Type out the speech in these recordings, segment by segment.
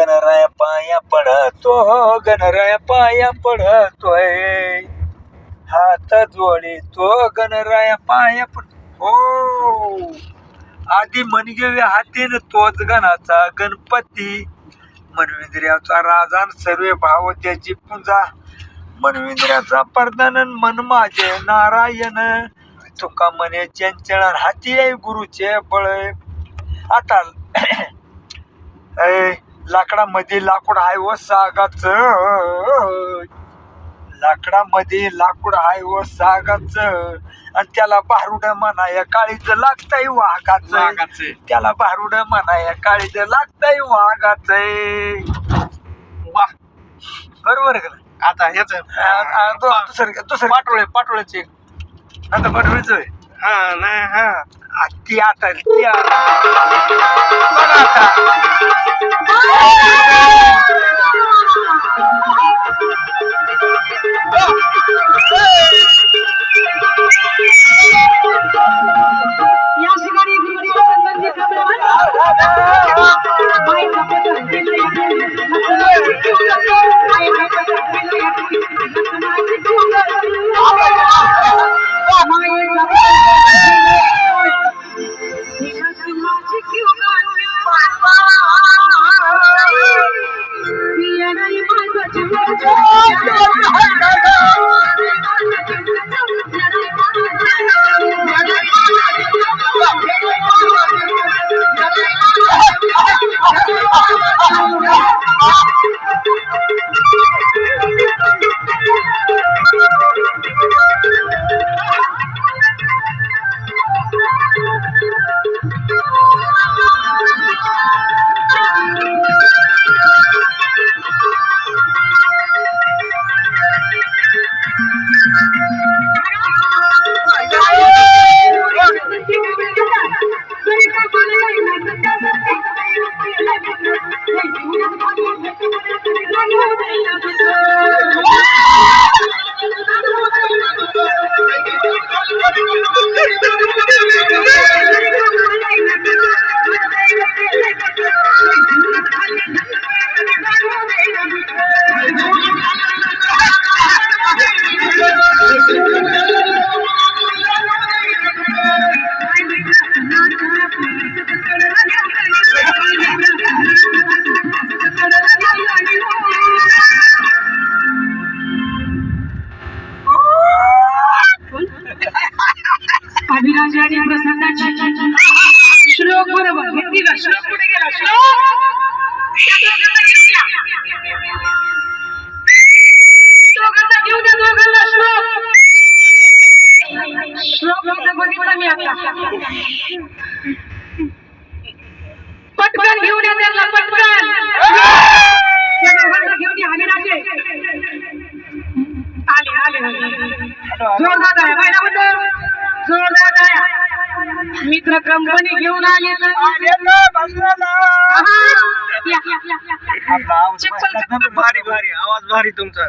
गणराया पाया पडतो हो गणराया पाया पडतोय. हात जोडितो गणराया पाया पड हो. आधी मनगेवे हातीन तोच गणाचा गणपती. मनविंद्र्याचा राजा सर्वे भाव त्याची पूजा. मनविंद्र्याचा परदान मन माझे नारायण. तुका म्हणे चंचळ हाती आहे गुरुचे बळ. आता ऐ, लाकडामध्ये लाकूड आहे व सागाच. लाकडामध्ये लाकूड आहे व सागाच. आणि त्याला भारुड म्हणाय काळीच लागतंय वाघाच. वाघाचं. त्याला भारुड म्हणाय काळीच लागतंय वाघाच. वा. बरोबर आहे का नाही? आता ह्याच आ- आ- दु- दुसरं दुसरं पाटोळे पाटोळ्याचे आता होय? हा नाही हा. ती आता ती आता. बघा आता. या पटकन घेऊन या त्यांना पटकन! घेऊन या अभिराजे आले आले जोरदार आहे महिन्याबद्दल जोरदार आहे मित्र कंपनी घेऊन आले चप्पल. भारी भारी. आवाज भारी तुमचा.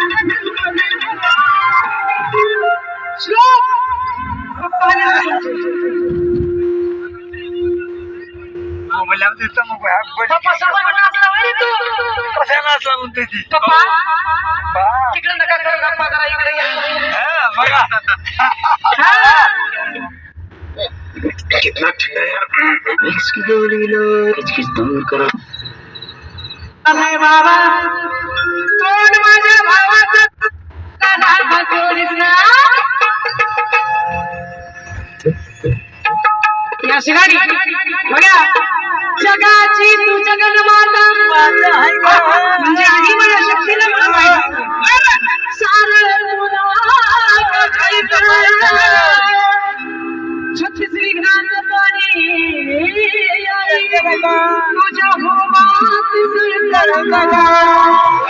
मोबाईलला दिसतं मग ह्या बडी- पप्पा सोबत नाचला वरी तू कशा नाचला म्हणते ती पप्पा बा. तिकडे नका करू गप्पा करा इकडे या हा, बघा कितना ठंडा यार इसकी गोली लो इसकी दूर करो अरे बाबा तोंड माझ्या भावाचं कानात बसवलीस ना या शिगाडी जगाची तू जगन्माता म्हणजे आई माझ्या शक्तीला मला माहिती सारं तुला छत्तीस विघ्नाचं पाणी तुझ्या होमात रे दगड